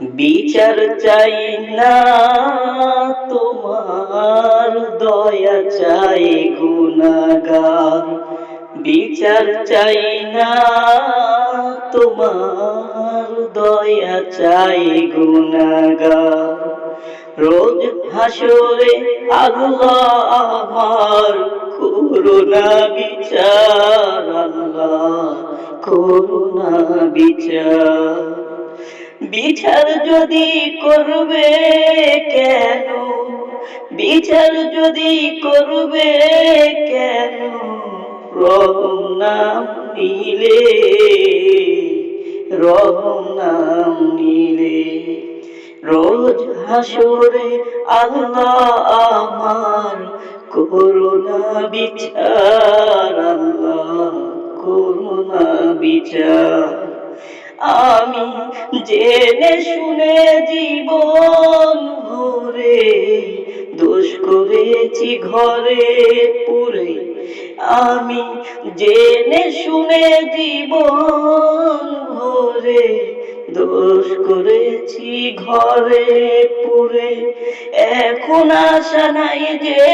বিচার চাই না, তোমার দয়া চাই গুণাগার। বিচার চাই না, তোমার দয়া চাই গুণাগার। রোজ হাসরে আল্লাহ আমার করুণা বিচার, আল্লাহ করুণা বিচার। বিচার যদি করবে কেন? বিচার যদি করবে কেন? রহম নাম নিলে, রহম নাম নিলে। রোজ হাসরে আল্লাহ আমার করুণা বিচার, আল্লাহ করুণা বিচার। আমি জেনে শুনে জীবন ভরে দোষ করেছি ঘরে পুরে। আমি জেনে শুনে জীবন ভরে দোষ করেছি ঘরে পুরে। এখন আশা নাই যে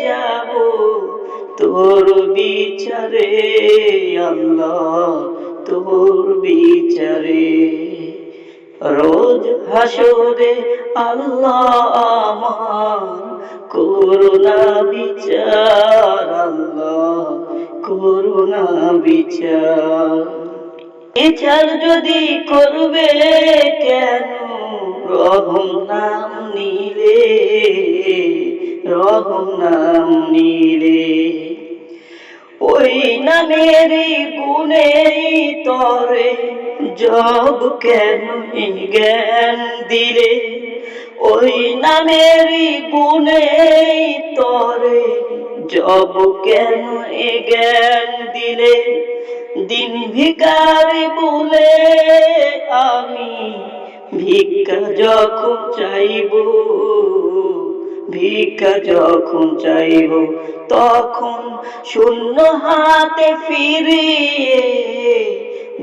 যাব তোর বিচারে, আল্লাহ। তোর বিচারে। রোজ হাসরে আল্লাহ আমার করুণা বিচার, আল্লাহ করুণা বিচার। বিচার যদি করবে কেন? রহম নাম নিলে, রহম নাম নিলে। ওই নামের গুণে তরে জব কেন জ্ঞান দিলে? ওই নামের গুণে তরে জব কেন জ্ঞান দিলে? দিন ভিকারি বলে আমি ভিক্ষা যখন চাইব। ভিক্ষা যখন চাইব, তখন শূন্য হাতে ফিরিয়ে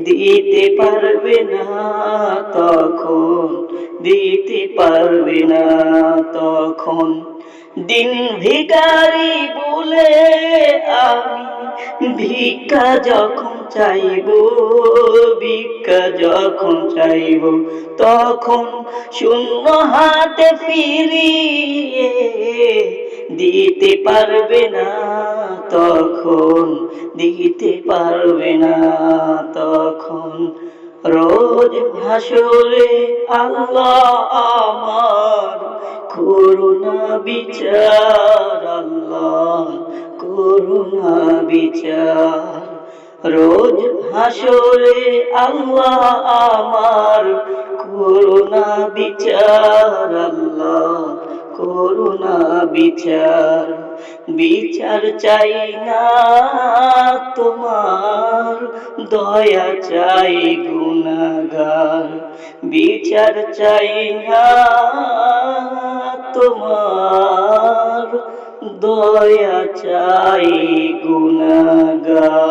দিতে পারবে না, তখন দিতে পারবে না, তখন দিন ভিকারি বলে আমি ভিক্ষা যখন চাইব, ভিক্ষা যখন চাইব, তখন শূন্য হাতে ফিরিয়ে দিতে পারবে না, তখন দিতে পারবে না, তখন রোজ হাসরে আল্লাহ আমার করুণা বিচার করুণা বিচার। রোজ হাসরে আল্লাহ আমার করুণা বিচার। আল্লাহ করুণা বিচার। বিচার চাই না তোমার, দয়া চাই গুণাগার। বিচার চাই না তোমার দয়া চাই গুণাগার।